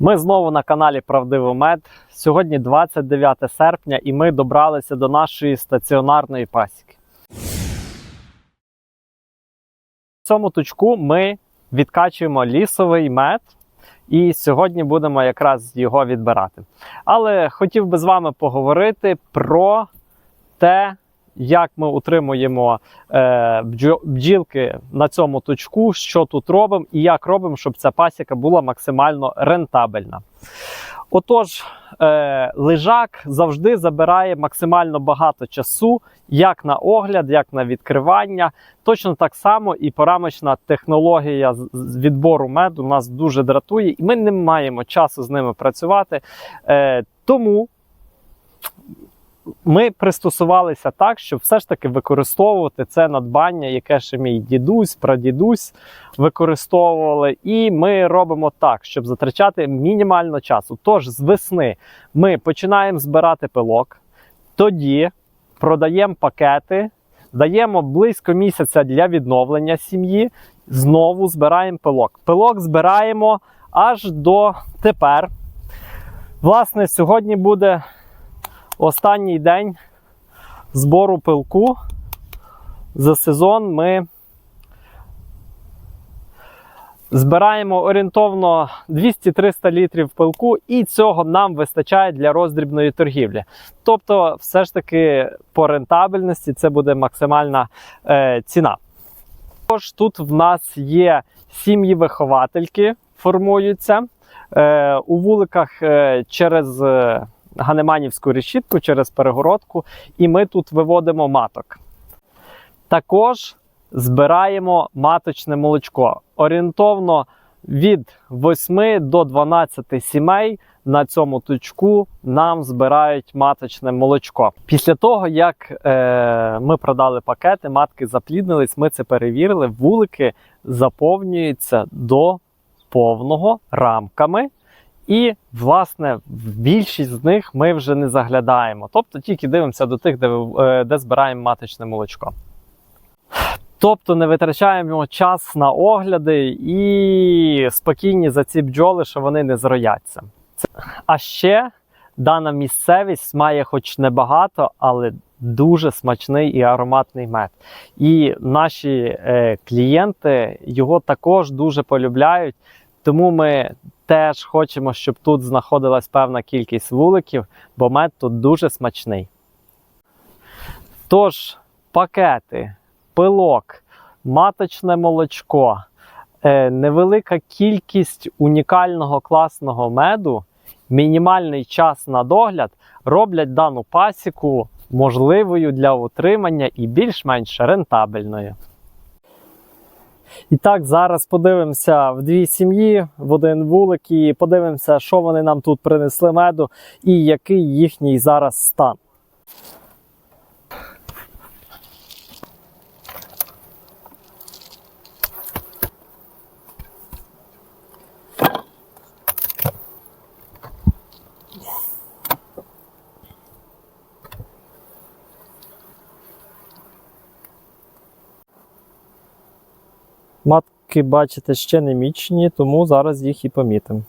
Ми знову на каналі Правдивий Мед. Сьогодні 29 серпня, і ми добралися до нашої стаціонарної пасіки. В цьому точку ми відкачуємо лісовий мед, і сьогодні будемо якраз його відбирати. Але хотів би з вами поговорити про те, як ми утримуємо е, бджілки на цьому точку, що тут робимо і як робимо, щоб ця пасіка була максимально рентабельна. Отож, е, лежак завжди забирає максимально багато часу, як на огляд, як на відкривання. Точно так само і порамочна технологія відбору меду нас дуже дратує, і ми не маємо часу з ними працювати. Е, тому ми пристосувалися так, щоб все ж таки використовувати це надбання, яке ще мій дідусь, прадідусь використовували. І ми робимо так, щоб затрачати мінімально часу. Тож з весни ми починаємо збирати пилок, тоді продаємо пакети, даємо близько місяця для відновлення сім'ї. Знову збираємо пилок. Пилок збираємо аж до тепер. Власне, сьогодні буде останній день збору пилку. За сезон ми збираємо орієнтовно 200-300 літрів пилку, і цього нам вистачає для роздрібної торгівлі. Тобто, все ж таки по рентабельності це буде максимальна е, ціна. Також тут в нас є сім'ї-виховательки, формуються е, у вуликах е, через. Е, Ганеманівську решітку через перегородку, і ми тут виводимо маток. Також збираємо маточне молочко. Орієнтовно від 8 до 12 сімей на цьому точку нам збирають маточне молочко. Після того, як е, ми продали пакети, матки запліднились, ми це перевірили. Вулики заповнюються до повного рамками. І, власне, в більшість з них ми вже не заглядаємо. Тобто тільки дивимося до тих, де, е, де збираємо маточне молочко. Тобто не витрачаємо час на огляди і спокійні за ці бджоли, що вони не зрояться. А ще дана місцевість має хоч небагато, але дуже смачний і ароматний мед. І наші е, клієнти його також дуже полюбляють. Тому ми теж хочемо, щоб тут знаходилась певна кількість вуликів, бо мед тут дуже смачний. Тож, пакети, пилок, маточне молочко, е, невелика кількість унікального класного меду, мінімальний час на догляд роблять дану пасіку можливою для утримання і більш-менш рентабельною. І так, зараз подивимося в дві сім'ї, в один вулик, і подивимося, що вони нам тут принесли меду і який їхній зараз стан. Матки, бачите, ще не мічені, тому зараз їх і помітимо.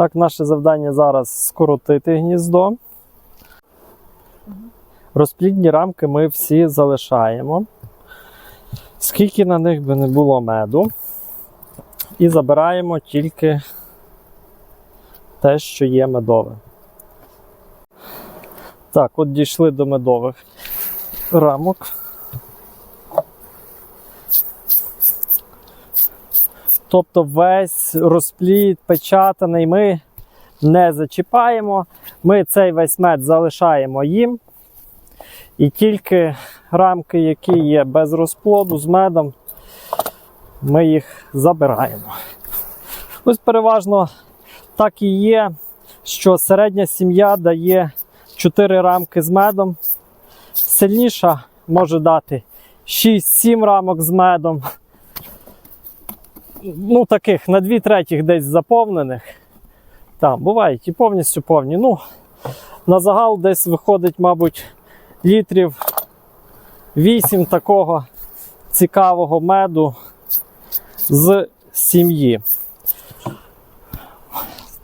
Так, наше завдання зараз скоротити гніздо. Розплідні рамки ми всі залишаємо. Скільки на них би не було меду. І забираємо тільки те, що є медове. Так, от дійшли до медових рамок. Тобто весь розплід печатаний ми не зачіпаємо. Ми цей весь мед залишаємо їм. І тільки рамки, які є без розплоду з медом, ми їх забираємо. Ось переважно так і є, що середня сім'я дає 4 рамки з медом. Сильніша може дати 6-7 рамок з медом. Ну, таких на 2 третіх десь заповнених. Там бувають і повністю повні. Ну, на загал десь виходить, мабуть, літрів 8 такого цікавого меду з сім'ї.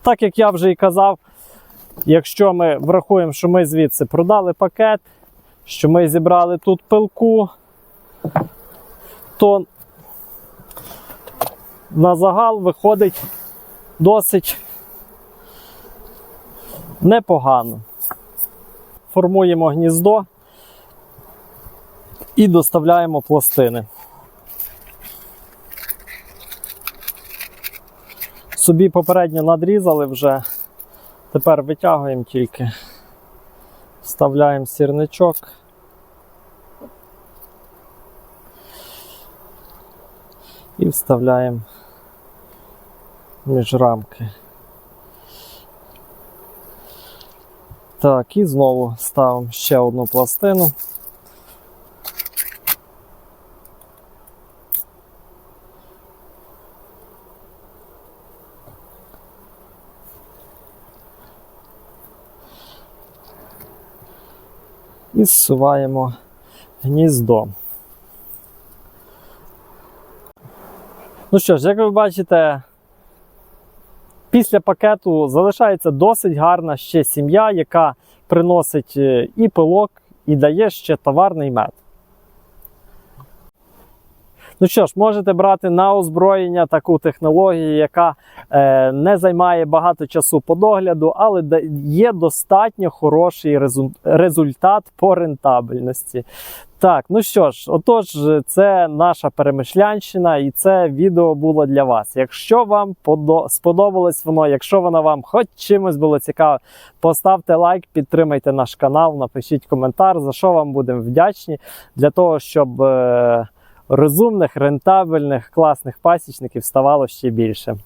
Так як я вже і казав, якщо ми врахуємо, що ми звідси продали пакет, що ми зібрали тут пилку, то на загал виходить досить непогано. Формуємо гніздо і доставляємо пластини. Собі попередньо надрізали вже. Тепер витягуємо тільки, вставляємо сірничок. І вставляємо між рамки. Так, і знову ставимо ще одну пластину. І зсуваємо гніздо. Ну що ж, як ви бачите, після пакету залишається досить гарна ще сім'я, яка приносить е, і пилок, і дає ще товарний мед. Ну що ж, можете брати на озброєння таку технологію, яка е, не займає багато часу по догляду, але є достатньо хороший резу- результат по рентабельності. Так, ну що ж, отож, це наша перемишлянщина, і це відео було для вас. Якщо вам сподобалось воно, якщо воно вам хоч чимось було цікаво, поставте лайк, підтримайте наш канал, напишіть коментар, за що вам будемо вдячні, для того, щоб е, розумних, рентабельних, класних пасічників ставало ще більше.